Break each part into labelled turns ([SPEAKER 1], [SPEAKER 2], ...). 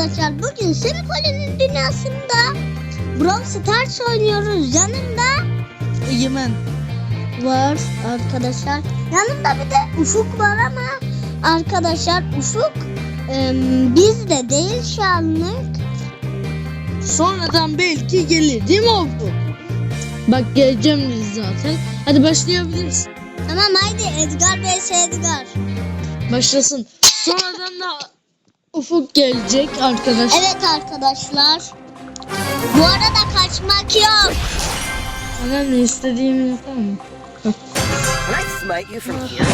[SPEAKER 1] arkadaşlar bugün Semikol'ün dünyasında Brawl Stars oynuyoruz. Yanımda
[SPEAKER 2] Egemen.
[SPEAKER 1] var arkadaşlar. Yanımda bir de Ufuk var ama arkadaşlar Ufuk em, bizde değil şu anlık.
[SPEAKER 2] Sonradan belki gelir değil mi Ufuk? Bak geleceğim biz zaten. Hadi başlayabiliriz.
[SPEAKER 1] Tamam haydi Edgar vs Edgar.
[SPEAKER 2] Başlasın. Sonradan da Ufuk gelecek arkadaş.
[SPEAKER 1] Evet arkadaşlar. Bu arada kaçmak yok.
[SPEAKER 2] Ne istediğimi
[SPEAKER 3] here?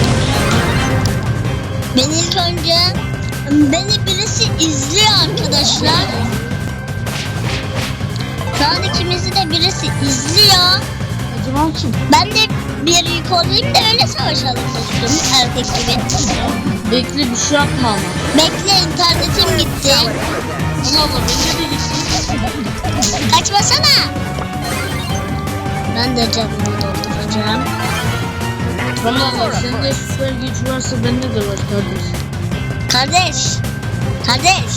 [SPEAKER 1] Ben ilk önce beni birisi izliyor arkadaşlar. Şu an ikimizi de birisi izliyor.
[SPEAKER 2] Acaba kim?
[SPEAKER 1] Ben de bir yük olayım da öyle savaşalım dostum erkek gibi.
[SPEAKER 2] Bekle bir şey yapma ama.
[SPEAKER 1] Bekle internetim gitti.
[SPEAKER 2] Allah Allah bence de gitsin.
[SPEAKER 1] Kaçmasana. Ben de canımı dolduracağım.
[SPEAKER 2] Allah Allah sende süper güç varsa bende de var kardeş.
[SPEAKER 1] Kardeş. Kardeş.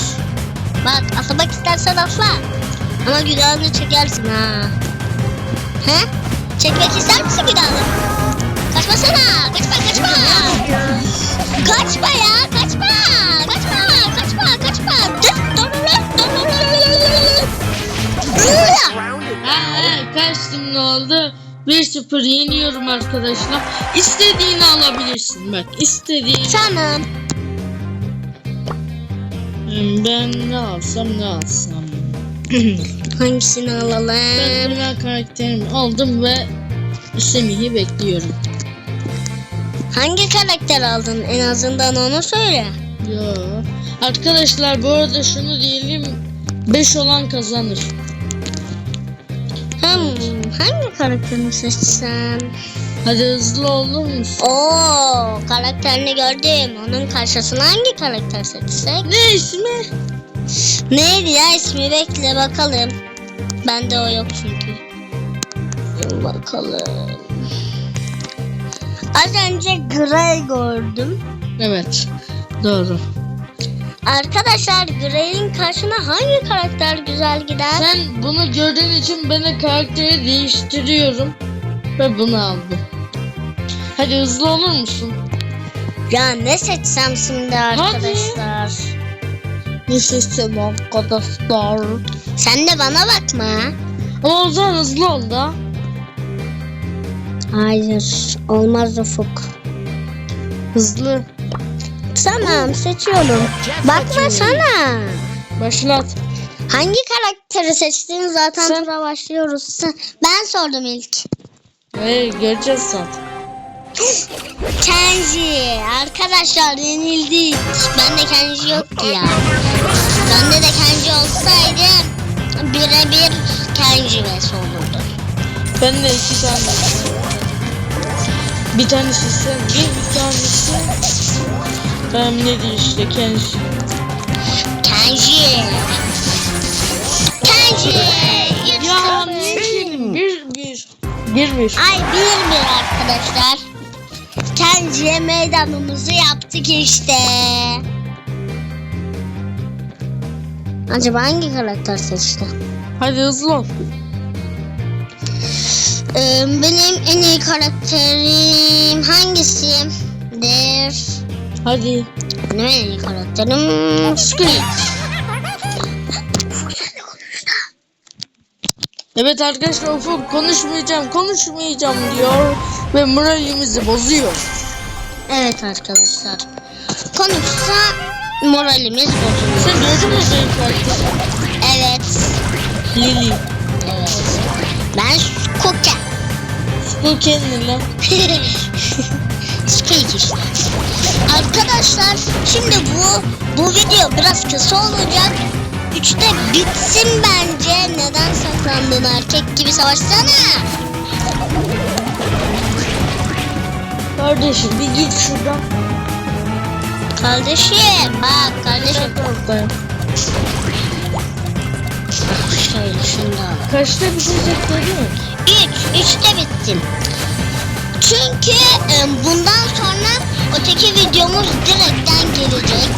[SPEAKER 1] Bak atlamak istersen atla. Ama günahını çekersin ha. He? Çekmek ister misin günahını? Kaçmasana. Kaçma kaçma. Kaçma ya kaçma. Kaçma kaçma kaçma.
[SPEAKER 2] Ha, kaçtım ne oldu? 1-0 yeniyorum arkadaşlar. İstediğini alabilirsin bak istediğin.
[SPEAKER 1] Tamam.
[SPEAKER 2] Hmm, Ben ne alsam ne alsam.
[SPEAKER 1] Hangisini
[SPEAKER 2] ben
[SPEAKER 1] alalım?
[SPEAKER 2] hemen karakterimi aldım ve Semih'i bekliyorum.
[SPEAKER 1] Hangi karakter aldın? En azından onu söyle.
[SPEAKER 2] Yo. Arkadaşlar bu arada şunu diyelim 5 olan kazanır.
[SPEAKER 1] Hmm, hangi karakterini seçsem?
[SPEAKER 2] Hadi hızlı olur musun?
[SPEAKER 1] Oo, karakterini gördüm. Onun karşısına hangi karakter seçsek?
[SPEAKER 2] Ne ismi?
[SPEAKER 1] Neydi ya ismi bekle bakalım. Bende o yok çünkü. Bakalım. Az önce Grey gördüm.
[SPEAKER 2] Evet. Doğru.
[SPEAKER 1] Arkadaşlar Grey'in karşına hangi karakter güzel gider?
[SPEAKER 2] Sen bunu gördüğün için ben de karakteri değiştiriyorum. Ve bunu aldım. Hadi hızlı olur musun?
[SPEAKER 1] Ya ne seçsem şimdi arkadaşlar?
[SPEAKER 2] Ne seçsem arkadaşlar?
[SPEAKER 1] Sen de bana bakma.
[SPEAKER 2] Ama o zaman hızlı ol da.
[SPEAKER 1] Hayır, olmaz Ufuk.
[SPEAKER 2] Hızlı.
[SPEAKER 1] Tamam, seçiyorum. Bakma sana.
[SPEAKER 2] Başlat.
[SPEAKER 1] Hangi karakteri seçtiğin zaten
[SPEAKER 2] Sen-
[SPEAKER 1] tura başlıyoruz. Sen- Ben sordum ilk.
[SPEAKER 2] Hey göreceğiz zaten.
[SPEAKER 1] Kenji. Arkadaşlar yenildik. Ben de Kenji yoktu ya. Bende de Kenji olsaydı birebir Kenji vs olurdu.
[SPEAKER 2] Ben de iki tane. Bir tanesi sen, bir, tanesi Tamam ne diyor işte kendisi.
[SPEAKER 1] Kenji. Kenji.
[SPEAKER 2] Ya ne işin? Bir bir. Bir bir.
[SPEAKER 1] Ay bir bir arkadaşlar. Kenji'ye meydanımızı yaptık işte. Acaba hangi karakter seçti?
[SPEAKER 2] Hadi hızlı ol.
[SPEAKER 1] Ee, benim en iyi karakterim hangisidir?
[SPEAKER 2] Hadi.
[SPEAKER 1] Benim en iyi karakterim Squeak.
[SPEAKER 2] Evet arkadaşlar Ufuk konuşmayacağım konuşmayacağım diyor ve moralimizi bozuyor.
[SPEAKER 1] Evet arkadaşlar. Konuşsa moralimiz bozuluyor.
[SPEAKER 2] Sen gördün mü karakteri?
[SPEAKER 1] Evet.
[SPEAKER 2] Lily.
[SPEAKER 1] Evet. Ben Kuka.
[SPEAKER 2] School kendine lan.
[SPEAKER 1] Arkadaşlar şimdi bu bu video biraz kısa olacak. Üçte bitsin bence. Neden saklandın erkek gibi savaşsana.
[SPEAKER 2] Kardeşim bir git şuradan.
[SPEAKER 1] Kardeşim bak kardeşim.
[SPEAKER 2] Buradayım.
[SPEAKER 1] Şöyle şunda.
[SPEAKER 2] Kaçta mi?
[SPEAKER 1] Üç. Üçte bittim. Çünkü e, bundan sonra öteki videomuz direkten gelecek.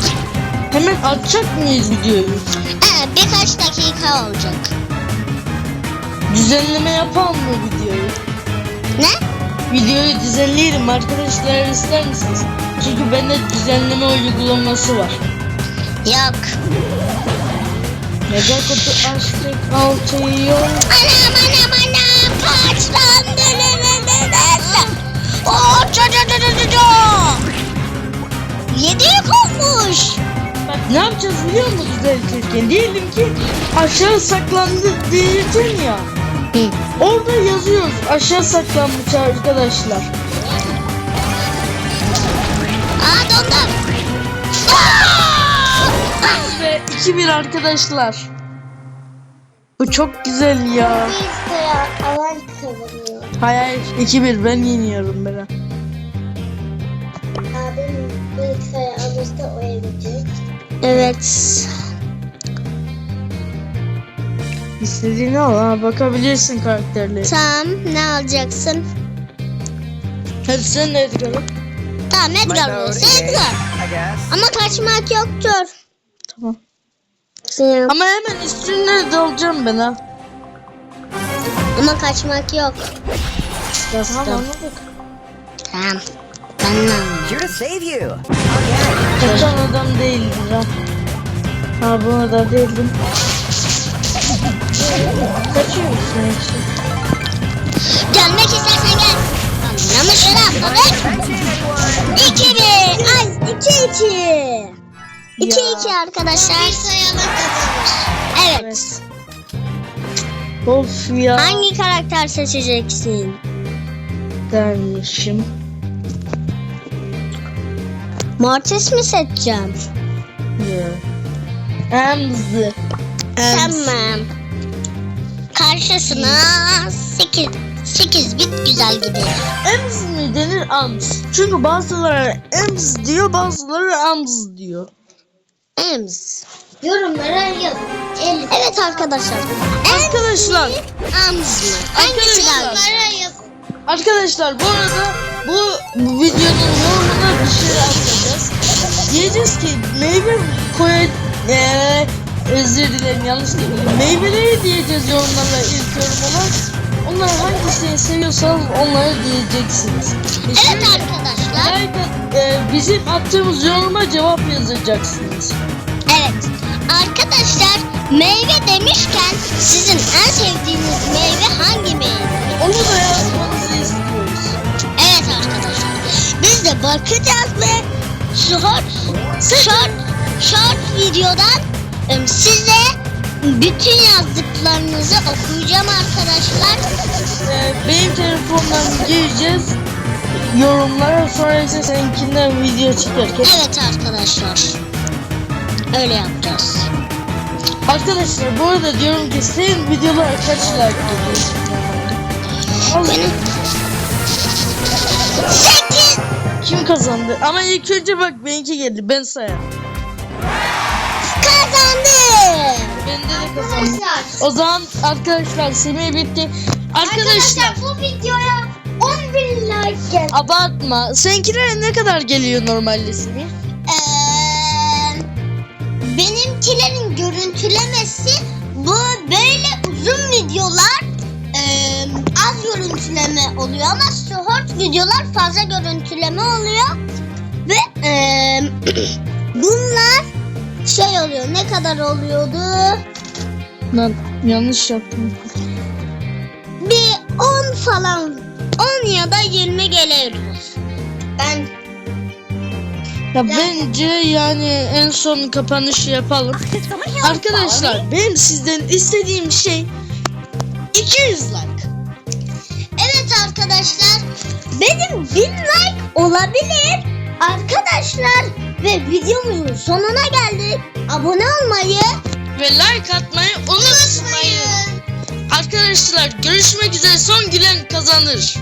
[SPEAKER 2] Hemen atacak mıyız videoyu?
[SPEAKER 1] Ee, birkaç dakika olacak.
[SPEAKER 2] Düzenleme yapalım mı videoyu?
[SPEAKER 1] Ne?
[SPEAKER 2] Videoyu düzenleyelim arkadaşlar ister misiniz? Çünkü bende düzenleme uygulaması var.
[SPEAKER 1] Yok.
[SPEAKER 2] Mega kutu açtık altı yol.
[SPEAKER 1] Anam anam anam kaç lan Oo ça ça ça ça ça Yedi yük olmuş.
[SPEAKER 2] Bak ne yapacağız biliyor musun düzeltirken? Diyelim ki aşağı saklandı diyeceksin ya.
[SPEAKER 1] Hı.
[SPEAKER 2] Orada yazıyoruz aşağı saklanmış arkadaşlar.
[SPEAKER 1] Aa dondum. Aa!
[SPEAKER 2] Ve 2-1 arkadaşlar. Bu çok güzel ya.
[SPEAKER 1] Alan kazanıyor.
[SPEAKER 2] Hayır hayır 2-1 ben yeniyorum ben.
[SPEAKER 1] Abim bilgisayar alırsa o edecek. Evet.
[SPEAKER 2] İstediğini al ha bakabilirsin karakterleri.
[SPEAKER 1] Tamam ne alacaksın?
[SPEAKER 2] Hadi sen de.
[SPEAKER 1] Tamam Edgar verirse
[SPEAKER 3] is,
[SPEAKER 1] Edgar.
[SPEAKER 3] I guess.
[SPEAKER 1] Ama kaçmak yoktur.
[SPEAKER 2] Tamam.
[SPEAKER 1] Sinir-
[SPEAKER 2] Ama hemen üstüne dalacağım ben ha.
[SPEAKER 1] Ama kaçmak yok.
[SPEAKER 2] Tamam anladık.
[SPEAKER 1] Tamam. Ben anladım.
[SPEAKER 3] Here to save you.
[SPEAKER 2] Kaçan adam değildir ha. Ha buna da değildim. Kaçıyor musun yoksa?
[SPEAKER 1] Gelmek istersen gel. Ama şöyle atladık. 2 1. Ay 2 2. 2
[SPEAKER 2] Ya.
[SPEAKER 1] 2 arkadaşlar. Bir sayalım kazanır. Evet.
[SPEAKER 2] Of ya.
[SPEAKER 1] Hangi karakter seçeceksin?
[SPEAKER 2] dermişim.
[SPEAKER 1] Mortis mi seçeceğim?
[SPEAKER 2] Ya. Emzi.
[SPEAKER 1] Tamam. Karşısına 8 8 bit güzel gidiyor.
[SPEAKER 2] Emz mi denir Amz? Çünkü bazıları Emz diyor bazıları Amz diyor.
[SPEAKER 1] Ems. Yorumlara yazın. Evet arkadaşlar.
[SPEAKER 2] Arkadaşlar
[SPEAKER 1] Ems mi?
[SPEAKER 2] Arkadaşlar. Arkadaşlar bu arada bu, bu videonun yorumuna bir şey atacağız. Diyeceğiz ki meyve koya eee özür dilerim yanlış dedim. Meyveleri diyeceğiz yorumlarla ilk yorum olarak. Seviyorsanız onları diyeceksiniz. E
[SPEAKER 1] Evet
[SPEAKER 2] şimdi
[SPEAKER 1] arkadaşlar.
[SPEAKER 2] like e, bizim attığımız yoruma cevap yazacaksınız.
[SPEAKER 1] Evet. Arkadaşlar meyve demişken sizin en sevdiğiniz meyve hangi meyve?
[SPEAKER 2] Onu da yazmanızı istiyoruz.
[SPEAKER 1] Evet arkadaşlar. Biz de bakacağız ve short short short videodan em, size bütün yazdıklarınızı okuyacağım arkadaşlar.
[SPEAKER 2] Ee, benim telefondan gireceğiz yorumlara sonra ise seninkinden video çıkarken.
[SPEAKER 1] Evet arkadaşlar. Öyle yapacağız.
[SPEAKER 2] Arkadaşlar bu arada diyorum ki senin videolara kaç like geliyor?
[SPEAKER 1] Benim 8
[SPEAKER 2] Kim kazandı? Ama ilk önce bak benimki geldi ben sayarım. Kazandı. O zaman arkadaşlar Semih bitti. Arkadaşlar
[SPEAKER 1] bu videoya 10 bin like geldi.
[SPEAKER 2] abartma. Seninkilere ne kadar geliyor normalde Semih?
[SPEAKER 1] Eee, benimkilerin görüntülemesi bu böyle uzun videolar eee, az görüntüleme oluyor ama short videolar fazla görüntüleme oluyor ve eee, bunlar şey oluyor ne kadar oluyordu
[SPEAKER 2] Ben yanlış yaptım.
[SPEAKER 1] bir 10 falan 10 ya da 20 geliyor. Ben
[SPEAKER 2] Ya bence yani en son kapanışı yapalım. Arkadaşlar benim sizden istediğim şey 200 like.
[SPEAKER 1] Evet arkadaşlar benim 1000 like olabilir. Arkadaşlar ve videomuzun sonuna geldik. Abone olmayı
[SPEAKER 2] Ve like atmayı unutmayın. Arkadaşlar görüşmek üzere son gülen kazanır.